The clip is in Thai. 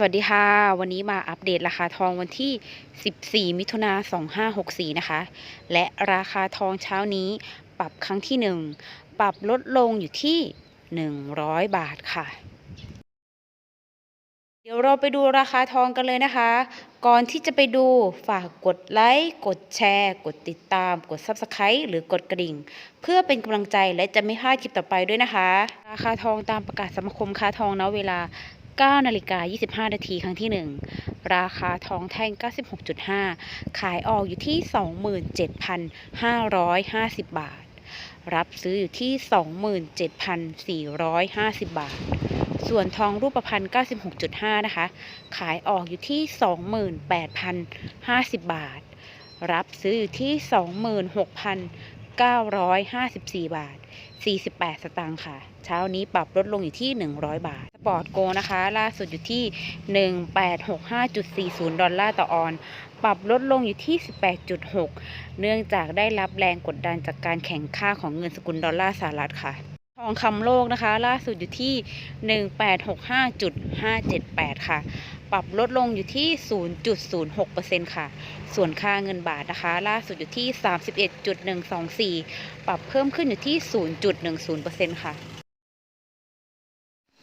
สวัสดีค่ะ วันนี้มาอัปเดตราคาทองวันที่ 14 มิถุนา2564 นะคะ และราคาทองเช้านี้ปรับครั้งที่ 1 ปรับลดลงอยู่ที่ 100 บาทค่ะ เดี๋ยวเราไปดูราคาทองกันเลยนะคะ ก่อนที่จะไปดูฝากกดไลค์ กดแชร์ กดติดตาม กด Subscribe หรือกดกระดิ่ง เพื่อเป็นกำลังใจและจะไม่พลาดคลิปต่อไปด้วยนะคะ ราคาทองตามประกาศสมาคมค้าทองณเวลา 9นาฬิกา25 นาทีครั้งที่ 1 ราคาทองแท่ง 96.5 ขายออกอยู่ที่ 27,550 บาท รับซื้ออยู่ที่ 27,450 บาท ส่วนทองรูปพรรณ96.5 นะคะ ขายออกอยู่ที่ 28,050 บาท รับซื้ออยู่ที่ 26,954 บาท 48 สตางค์ค่ะ เช้านี้ปรับลดลงอยู่ที่ 100 บาท ปอร์ตโกนะคะ ล่าสุดอยู่ที่ 1865.40 ดอลลาร์ต่อออน ปรับลดลงอยู่ที่ 18.6 เนื่องจากได้รับแรงกดดันจากการแข่งค่าของเงินสกุลดอลลาร์สหรัฐค่ะ ทองคำโลกนะคะ ล่าสุดอยู่ที่ 1865.578 ค่ะ ปรับลดลงอยู่ที่ 0.06%ค่ะ ส่วนค่าเงินบาทนะคะ ล่าสุดอยู่ที่ 31.124 ปรับเพิ่มขึ้นอยู่ที่ 0.10%ค่ะ